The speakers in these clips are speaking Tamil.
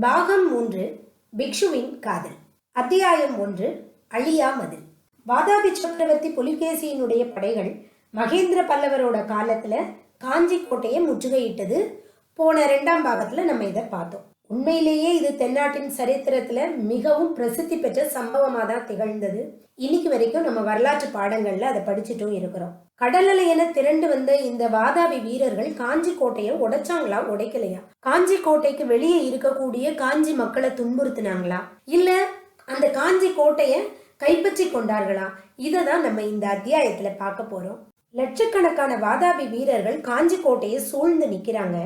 பாகம் மூன்று பிக்ஷுவின் காதல். அத்தியாயம் ஒன்று அழியா மதில். வாதாபி சக்கரவர்த்தி புலிகேசியினுடைய படைகள் மகேந்திர பல்லவரோட காலத்துல காஞ்சி கோட்டையை முற்றுகையிட்டது. போன ரெண்டாம் பாகத்துல நம்ம இதை பார்த்தோம். உண்மையிலேயே இது தென்னாட்டின் சரித்திரத்துல மிகவும் பிரசித்தி பெற்ற சம்பவமாக தான் திகழ்ந்தது. இன்னைக்கு வரைக்கும் நம்ம வரலாற்று பாடங்கள்ல அதை படிச்சுட்டும் இருக்கிறோம். கடலலை என திரண்டு வந்த இந்த வாதாபி வீரர்கள் காஞ்சி கோட்டையை உடைச்சாங்களா? உடைக்கலையா? காஞ்சி கோட்டைக்கு வெளியே இருக்கக்கூடிய காஞ்சி மக்களை துன்புறுத்தினாங்களா? இல்ல அந்த காஞ்சி கோட்டையை கைப்பற்றி கொண்டார்களா? இதை தான் நம்ம இந்த அத்தியாயத்துல பார்க்க போறோம். லட்சக்கணக்கான வாதாபி வீரர்கள் காஞ்சி கோட்டையை சூழ்ந்து நிக்கிறாங்க.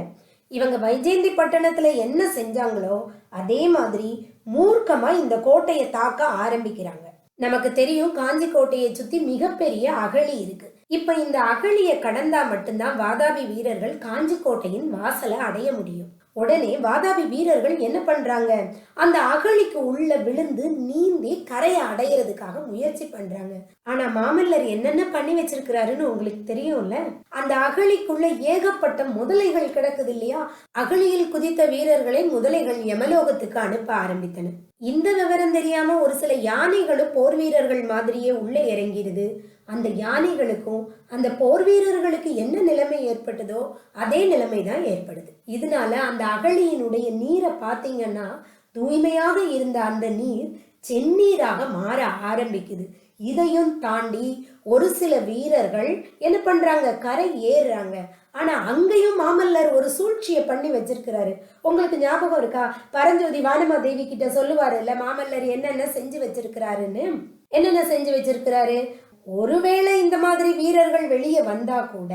இவங்க வைஜெயந்தி பட்டணத்துல என்ன செஞ்சாங்களோ அதே மாதிரி மூர்க்கமா இந்த கோட்டையை தாக்க ஆரம்பிக்கிறாங்க. நமக்கு தெரியும் காஞ்சி கோட்டையை சுத்தி மிகப்பெரிய அகழி இருக்கு. இப்ப இந்த அகழியை கடந்தா மட்டும்தான் வாதாபி வீரர்கள் காஞ்சி கோட்டையின் வாசலை அடைய முடியும். உடனே வாதாபி வீரர்கள் என்ன பண்றாங்க? அந்த அகழிக்கு உள்ள விழுந்து நீந்தி கரையை அடையிறதுக்காக முயற்சி பண்றாங்க. ஆனா மாமல்லர் என்னென்ன பண்ணி வச்சிருக்கிறாருன்னு உங்களுக்கு தெரியும்ல? அந்த அகழிக்குள்ள ஏகப்பட்ட முதலைகள் கிடக்குது இல்லையா? அகழியில் குதித்த வீரர்களை முதலைகள் யமலோகத்துக்கு அனுப்ப ஆரம்பித்தன இந்த விவரம் தெரியாம ஒரு சில யானைகளும் போர் வீரர்கள் மாதிரியே உள்ளே இறங்கிடுது. அந்த யானைகளுக்கும் அந்த போர் வீரர்களுக்கு என்ன நிலைமை ஏற்பட்டதோ அதே நிலைமை தான் ஏற்படுது. இதனால அந்த அகழியினுடைய நீரை பார்த்தீங்கன்னா தூய்மையாக இருந்த அந்த நீர் செந்நீராக மாற ஆரம்பிக்குது. இதையும் தாண்டி ஒரு சில வீரர்கள் என்ன பண்றாங்க? கரை ஏறுறாங்க. ஆனா அங்கேயும் மாமல்லர் ஒரு சூழ்ச்சியை பண்ணி வச்சிருக்கிறாரு. உங்களுக்கு ஞாபகம் இருக்கா? பரஞ்சோதி வானமா தேவி கிட்ட சொல்லுவாரு இல்ல மாமல்லர் என்னென்ன செஞ்சு வச்சிருக்கிறாருன்னு? என்னென்ன செஞ்சு வச்சிருக்கிறாரு? ஒருவேளை இந்த மாதிரி வீரர்கள் வெளியே வந்தா கூட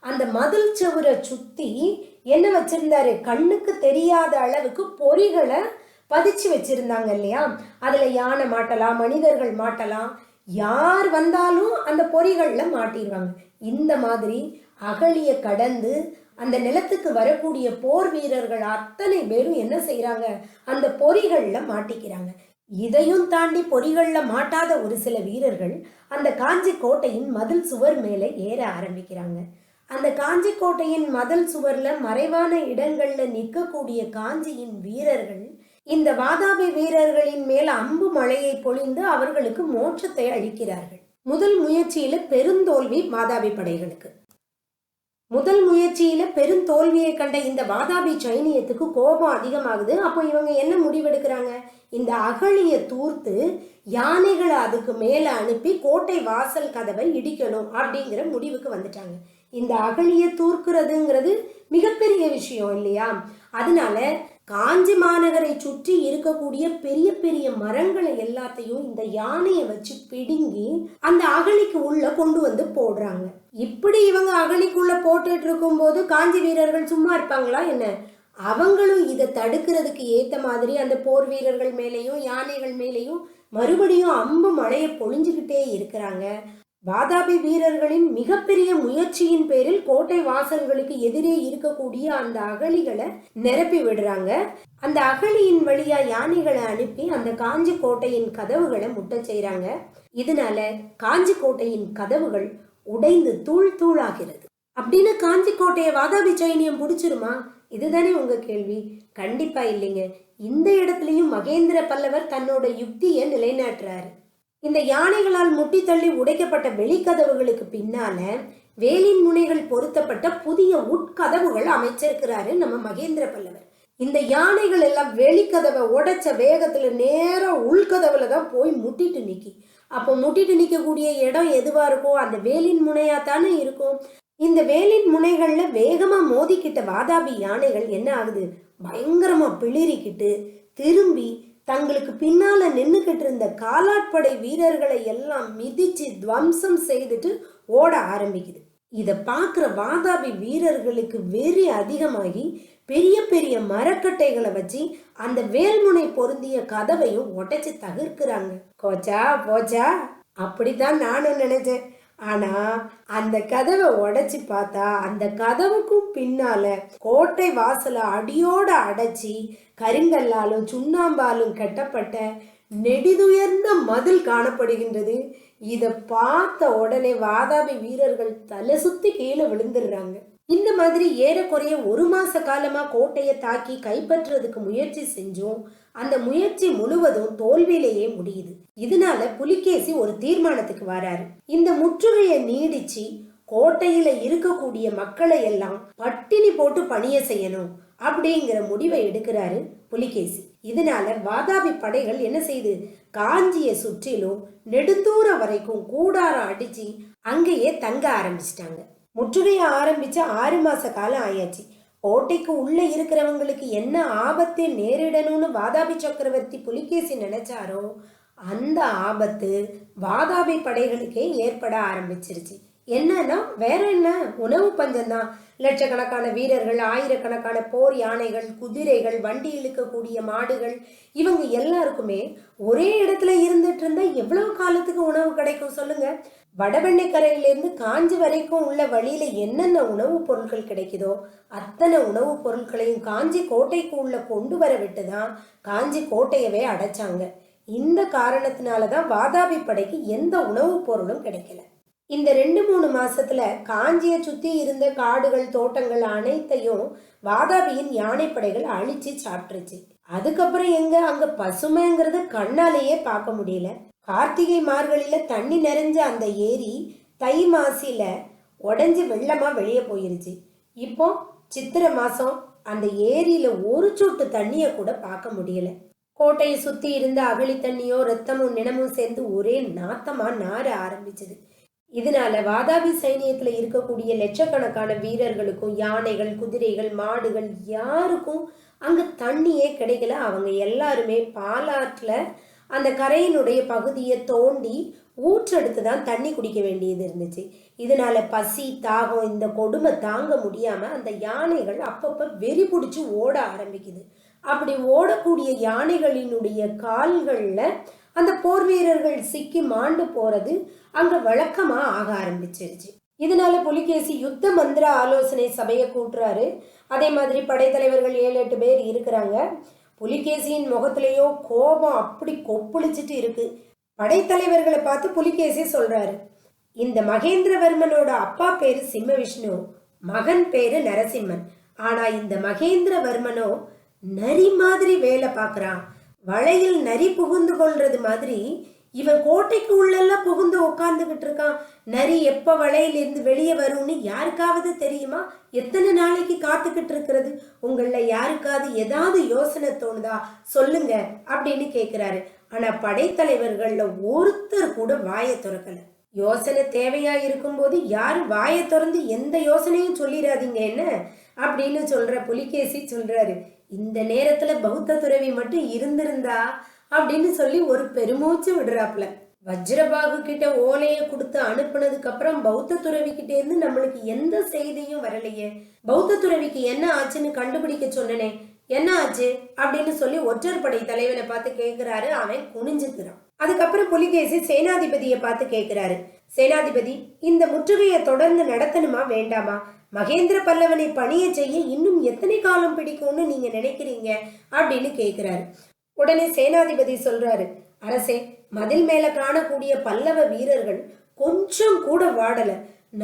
அந்த மதில் சுவரை சுத்தி என்ன வச்சிருந்தாரு? கண்ணுக்கு தெரியாத அளவுக்கு பொறிகளை பதிச்சு வச்சிருந்தாங்க இல்லையா? அதுல யானை மாட்டலாம் மனிதர்கள் மாட்டலாம் யார் வந்தாலும் அந்த பொறிகளில் மாட்டிடுவாங்க. இந்த மாதிரி அகழியை கடந்து அந்த நிலத்துக்கு வரக்கூடிய போர் வீரர்கள் அத்தனை பேரும் என்ன செய்கிறாங்க அந்த பொறிகளில் மாட்டிக்கிறாங்க. இதையும் தாண்டி பொறிகளில் மாட்டாத ஒரு சில வீரர்கள் அந்த காஞ்சி கோட்டையின் மதில் சுவர் மேலே ஏற ஆரம்பிக்கிறாங்க. அந்த காஞ்சி கோட்டையின் மதில் சுவரில் மறைவான இடங்களில் நிற்கக்கூடிய காஞ்சியின் வீரர்கள் இந்த வாதாபி வீரர்களின் மேல் அம்பு மழையை பொழிந்து அவர்களுக்கு மோட்சத்தை அளிக்கிறார்கள். முதல் முயற்சியில பெருந்தோல்வி வாதாபி படைகளுக்கு. முதல் முயற்சியில பெருந்தோல்வியை கண்ட இந்த வாதாபி சைனியத்துக்கு கோபம் அதிகமாகுது. அப்போ இவங்க என்ன முடிவெடுக்கிறாங்க? இந்த அகழிய தூர்த்து யானைகளை அதுக்கு மேல அனுப்பி கோட்டை வாசல் கதவை இடிக்கணும் அப்படிங்கிற முடிவுக்கு வந்துட்டாங்க. இந்த அகழிய தூர்க்கிறதுங்கிறது மிகப்பெரிய விஷயம் இல்லையா? அதனால காஞ்சி மாநகரை சுற்றி இருக்கக்கூடிய பெரிய பெரிய மரங்களை எல்லாத்தையும் இந்த யானையை வச்சு பிடுங்கி அந்த அகழிக்கு உள்ள கொண்டு வந்து போடுறாங்க. இப்படி இவங்க அகழிக்குள்ள போட்டுட்டு இருக்கும்போது காஞ்சி வீரர்கள் சும்மா இருப்பாங்களா என்ன? அவங்களும் இதை தடுக்கிறதுக்கு ஏத்த மாதிரி அந்த போர் வீரர்கள் மேலேயும் யானைகள் மேலேயும் மறுபடியும் அம்பு மழையை பொழிஞ்சுக்கிட்டே இருக்கிறாங்க. வாதாபி வீரர்களின் மிகப்பெரிய முயற்சியின் பேரில் கோட்டை வாசல்களுக்கு எதிரே இருக்கக்கூடிய அந்த அகழிகளை நிரப்பி விடுறாங்க. அந்த அகழியின் வழியா யானைகளை அனுப்பி அந்த காஞ்சி கோட்டையின் கதவுகளை முட்ட செய்யறாங்க இதனால காஞ்சி கோட்டையின் கதவுகள் உடைந்து தூள் தூளாகிறது. அப்படின்னு காஞ்சி கோட்டையை வாதாபி சைனியம் பிடிச்சிருமா? இதுதானே உங்க கேள்வி. கண்டிப்பா இல்லைங்க. இந்த இடத்துலயும் மகேந்திர பல்லவர் தன்னோட யுக்தியை நிலைநாட்டுறாரு. இந்த யானைகளால் முட்டி தள்ளி உடைக்கப்பட்ட வெளிக்கதவுகளுக்கு பின்னால வேலின் முனைகள் பொருத்தப்பட்ட புதிய உட்கதவுகள் அமைச்சிருக்கிறாரு நம்ம மகேந்திர பல்லவர். இந்த யானைகள் எல்லாம் வெளிக்கதவை உடைச்ச வேகத்துல நேரம் உள்கதவுல தான் போய் முட்டிட்டு நிக்கி. அப்போ முட்டிட்டு நிக்கக்கூடிய இடம் எதுவா இருக்கும் அந்த வேலின் முனையா தானே இருக்கும். இந்த வேலின் முனைகள்ல வேகமா மோதிக்கிட்ட வாதாபி யானைகள் என்ன ஆகுது? பயங்கரமா பிளிரிக்கிட்டு திரும்பி தங்களுக்கு பின்னால நின்னுகிட்டு இருந்த காலாட்படை வீரர்களை எல்லாம் மிதிச்சு துவம்சம் செய்துட்டு ஓட ஆரம்பிக்குது. இத பாக்குற வாதாபி வீரர்களுக்கு வெறி அதிகமாகி பெரிய பெரிய மரக்கட்டைகளை வச்சு அந்த வேல்முனை பொருந்திய கதவையும் உடைச்சு தகர்க்கிறாங்க. கோச்சா போச்சா? அப்படித்தான் நானும் நினைச்சேன். ஆனா அந்த கதவை உடைச்சு பார்த்தா அந்த கதவுக்கும் பின்னால கோட்டை வாசலை அடியோட அடைச்சி கரிங்கல்லாலும் சுண்ணாம்பாலும் கட்டப்பட்ட நெடிதுயர்ந்த மதில் காணப்படுகின்றது. இதை பார்த்த உடனே வாதாபி வீரர்கள் தலை சுத்தி கீழே விழுந்துடுறாங்க. இந்த மாதிரி ஏறக்குறைய ஒரு மாச காலமா கோட்டையை தாக்கி கைப்பற்றுறதுக்கு முயற்சி செஞ்சும். அந்த முயற்சி முழுவதும் தோல்வியிலேயே முடியுது. இதனால புலிகேசி ஒரு தீர்மானத்துக்கு வராரு. இந்த முற்றுகையை நீடிச்சு கோட்டையில இருக்கக்கூடிய மக்களை எல்லாம் பட்டினி போட்டு பணிய செய்யணும் அப்படிங்கிற முடிவை எடுக்கிறாரு புலிகேசி. இதனால வாதாபி படைகள் என்ன செய்யுது காஞ்சியை சுற்றிலும் நெடுந்தூரம் வரைக்கும் கூடாரம் அடிச்சு அங்கேயே தங்க ஆரம்பிச்சிட்டாங்க. முற்றுகையை ஆரம்பிச்ச ஆறு மாச காலம் ஆயாச்சு. கோட்டைக்கு உள்ள இருக்கிறவங்களுக்கு என்ன ஆபத்து நேரிடணும்னு வாதாபி சக்கரவர்த்தி புலிகேசி நினைச்சாரோ அந்த ஆபத்து வாதாபி படைகளுக்கே ஏற்பட ஆரம்பிச்சிருச்சு. என்னன்னா வேற என்ன? உணவு பஞ்சம்தான் லட்சக்கணக்கான வீரர்கள் ஆயிரக்கணக்கான போர் யானைகள் குதிரைகள் வண்டி இழுக்கக்கூடிய மாடுகள் இவங்க எல்லாருக்குமே ஒரே இடத்துல இருந்துட்டு இருந்தா எவ்வளவு காலத்துக்கு உணவு கிடைக்கும் சொல்லுங்க? வடபெண்ணை கரையிலேருந்து காஞ்சி வரைக்கும் உள்ள வழியில என்னென்ன உணவுப் பொருட்கள் கிடைக்குதோ அத்தனை உணவுப் பொருட்களையும் காஞ்சி கோட்டைக்கு உள்ள கொண்டு வர விட்டு தான் காஞ்சி கோட்டையவே அடைச்சாங்க. இந்த காரணத்தினால தான் வாதாபி படைக்கு எந்த உணவுப் பொருளும் கிடைக்கல. இந்த ரெண்டு மூணு மாசத்துல காஞ்சியை சுத்தி இருந்த காடுகள் தோட்டங்கள் அனைத்தையும் வாதாபியின் யானைப்படைகள் அழிச்சு சாப்பிட்டுருச்சு. அதுக்கப்புறம் எங்க? அங்க பசுமைங்கிறது கண்ணாலேயே பார்க்க முடியல. கார்த்திகை மார்கழியில தண்ணி நிறைஞ்ச அந்த ஏரி தை மாசில உடஞ்சி வெள்ளமா வெளியே போயிருச்சு. இப்போ சித்திரை மாசம் அந்த ஏரியில ஒரு சொட்டு தண்ணிய கூட பார்க்க முடியல. கோட்டையை சுத்தி இருந்த அகழி தண்ணியோ ரத்தமும் நினமும் சேர்ந்து ஒரே நாத்தமா நார ஆரம்பிச்சது. இதனால வாதாபி சைனியத்துல இருக்கக்கூடிய லட்சக்கணக்கான வீரர்களுக்கும் யானைகள் குதிரைகள் மாடுகள் யாருக்கும் அங்க தண்ணியே கிடைக்கல. அவங்க எல்லாருமே பாலாற்றுல அந்த கரையினுடைய பகுதியை தோண்டி ஊற்றெடுத்து தான் தண்ணி குடிக்க வேண்டியது இருந்துச்சு. இதனால பசி தாகம் இந்த கொடுமை தாங்க முடியாம அந்த யானைகள் அப்பப்ப வெறி பிடிச்சி ஓட ஆரம்பிக்குது. அப்படி ஓடக்கூடிய யானைகளினுடைய கால்கள்ல அந்த போர் வீரர்கள் சிக்கி மாண்டு போறது அங்க வழக்கமா ஆக ஆரம்பிச்சிருச்சு. இதனால புலிகேசி யுத்த மந்திர ஆலோசனை சபையை கூட்டுறாரு. அதே மாதிரி படைத்தலைவர்கள் ஏழு எட்டு பேர் இருக்கிறாங்க. புலிகேசியின் முகத்திலேயோ கோபம் அப்படி கொப்புளிச்சிட்டு இருக்கு. படைத்தலைவர்களை பார்த்து புலிகேசி சொல்றாரு இந்த மகேந்திரவர்மனோட அப்பா பேரு சிம்ம விஷ்ணு மகன் பேரு நரசிம்மன். ஆனா இந்த மகேந்திரவர்மனோ நரி மாதிரி வேலை பார்க்கறான். வளையில் நரி புகுந்து கொள்றது மாதிரி இவன் கோட்டைக்கு உள்ளெல்லாம் புகுந்து உட்காந்துக்கிட்டு இருக்கான். நரி எப்ப வளையிலிருந்து வெளியே வரும்னு யாருக்காவது தெரியுமா? எத்தனை நாளைக்கு காத்துக்கிட்டு இருக்கிறது? உங்கள யாருக்காவது ஏதாவது யோசனை தோணுதா? சொல்லுங்க அப்படின்னு கேக்குறாரு. ஆனா படைத்தலைவர்கள்ல ஒருத்தர் கூட வாயை திறக்கலை. யோசனை தேவையா இருக்கும்போது யாரும் வாயை திறந்து எந்த யோசனையும் சொல்லிடாதீங்க என்ன? அப்படின்னு சொல்ற புலிகேசி சொல்றாரு. இந்த நேரத்துல பௌத்த துறவி மட்டும் இருந்திருந்தா அப்படின்னு சொல்லி ஒரு பெருமூச்சு விடுறாப்ல வஜ்ரபாகு கிட்ட ஓலையை கொடுத்து அனுப்புனதுக்கு அப்புறம் பௌத்த துறவி கிட்ட இருந்து நம்மளுக்கு எந்த செய்தியும் வரலையே. பௌத்த துறவிக்கு என்ன ஆச்சுன்னு கண்டுபிடிக்க சொன்னனே. என்ன ஆச்சு? அப்படின்னு சொல்லி ஒற்றர் படை தலைவனை பார்த்து கேட்கிறாரு அவன் குனிஞ்சுக்கிறான் அதுக்கப்புறம் புலிகேசி சேனாதிபதியை பார்த்து கேட்கிறாரு சேனாதிபதி இந்த முற்றுகையை தொடர்ந்து நடத்தணுமா வேண்டாமா? மகேந்திர பல்லவனை பணிய செய்ய இன்னும் எத்தனை காலம் பிடிக்கும்னு நீங்க நினைக்கிறீங்க? அப்படின்னு கேட்கிறாரு உடனே சேனாதிபதி சொல்றாரு அரசே மதில் மேல காணக்கூடிய பல்லவ வீரர்கள் கொஞ்சம் கூட வாடல.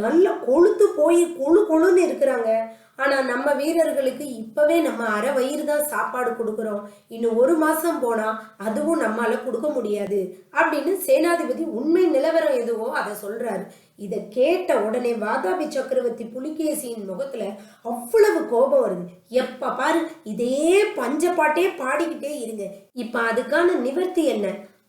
நல்ல கொழுத்து போய் கொழு கொழுன்னு இருக்கிறாங்க. ஆனால் நம்ம வீரர்களுக்கு இப்போவே நம்ம அரை வயிறு தான் சாப்பாடு கொடுக்குறோம். இன்னும் ஒரு மாதம் போனால் அதுவும் நம்மளால் கொடுக்க முடியாது. அப்படின்னு சேனாதிபதி உண்மை நிலவரம் எதுவோ அதை சொல்கிறாரு இதை கேட்ட உடனே வாதாபி சக்கரவர்த்தி புலிகேசியின் முகத்துல அவ்வளவு கோபம் வருது. எப்ப பாரு இதே பஞ்ச பாட்டே பாடிக்கிட்டே இருங்க. இப்ப அதுக்கான நிவர்த்தி என்ன?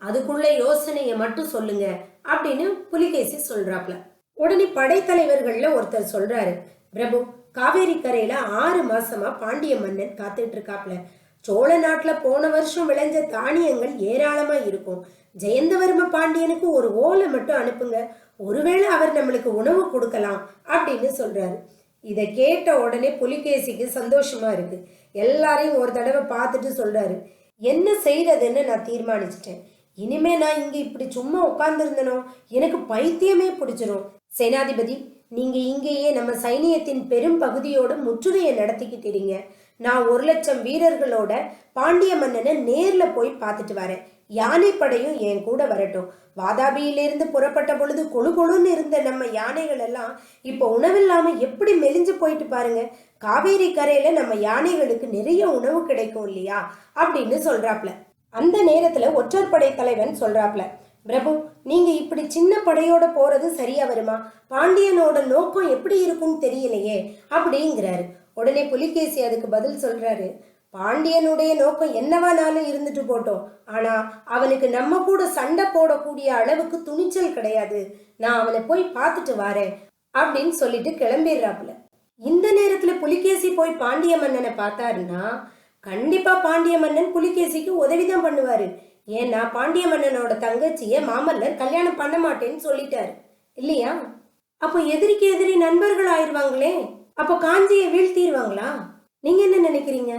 அதுக்குள்ள யோசனையை மட்டும் சொல்லுங்க அப்படின்னு புலிகேசி சொல்றாப்ல. உடனே படைத்தலைவர்கள்ல ஒருத்தர் சொல்றாரு பிரபு காவேரி கரையில ஆறு மாசமா பாண்டிய மன்னன் காத்துட்டு இருக்காப்ல சோழ நாட்டுல போன வருஷம் விளைஞ்ச தானியங்கள் ஏராளமா இருக்கும். ஜெயந்தவர்ம பாண்டியனுக்கு ஒரு ஓலை மட்டும் அனுப்புங்க. ஒருவேளை அவர் நம்மளுக்கு உணவு கொடுக்கலாம் அப்படின்னு சொல்றாரு. இதை கேட்ட உடனே புலிகேசிக்கு சந்தோஷமா இருக்கு. எல்லாரையும் ஒரு தடவை பார்த்துட்டு சொல்றாரு. என்ன செய்யறதுன்னு நான் தீர்மானிச்சிட்டேன். இனிமே நான் இங்க இப்படி சும்மா உட்கார்ந்துருந்தனோ? எனக்கு பைத்தியமே பிடிச்சிரும். சேனாதிபதி நீங்க இங்கேயே நம்ம சைனியத்தின் பெரும் பகுதியோட முற்றுகையை நடத்திக்கிட்டு இருங்க நான் ஒரு லட்சம் வீரர்களோட பாண்டிய மன்னனை நேர்ல போய் பார்த்துட்டு வரேன். யானைப்படையும் என் கூட வரட்டும். வாதாபியிலிருந்து புறப்பட்ட பொழுது கொழு கொழுன்னு இருந்த நம்ம யானைகள் எல்லாம் இப்போ உணவில்லாம எப்படி மெலிஞ்சு போயிட்டு பாருங்க. காவேரி கரையில நம்ம யானைகளுக்கு நிறைய உணவு கிடைக்கும் இல்லையா? அப்படின்னு சொல்றாப்ல. அந்த நேரத்துல ஒற்றற்படை தலைவன் சொல்றாப்ல. பிரபு நீங்க இப்படி சின்ன படையோட போறது சரியா வருமா? பாண்டியனோட நோக்கம் எப்படி இருக்கும்னு தெரியலையே அப்படிங்கிறாரு. உடனே புலிகேசி அதுக்கு பதில் சொல்றாரு. பாண்டியனுடைய நோக்கம் என்னவானாலும் இருந்துட்டு போட்டோம். ஆனா அவனுக்கு நம்ம கூட சண்டை போடக்கூடிய அளவுக்கு துணிச்சல் கிடையாது. நான் அவனை போய் பார்த்துட்டு வாரேன் அப்படின்னு சொல்லிட்டு கிளம்பிடுறாப்புல. இந்த நேரத்துல புலிகேசி போய் பாண்டிய மன்னனை பார்த்தாருன்னா கண்டிப்பா பாண்டிய மன்னன் புலிகேசிக்கு உதவிதான் பண்ணுவாரு. ஏன்னா பாண்டிய மன்னனோட தங்கச்சிய மாமல்லர் கல்யாணம் பண்ண மாட்டேன்னு சொல்லிட்டாரு. இல்லையா? அப்போ எதிரிக்கு எதிரி நண்பர்கள் ஆயிருவாங்களே அப்போ காஞ்சியை வீழ்த்திடுவாங்களா? நீங்க என்ன நினைக்கிறீங்க?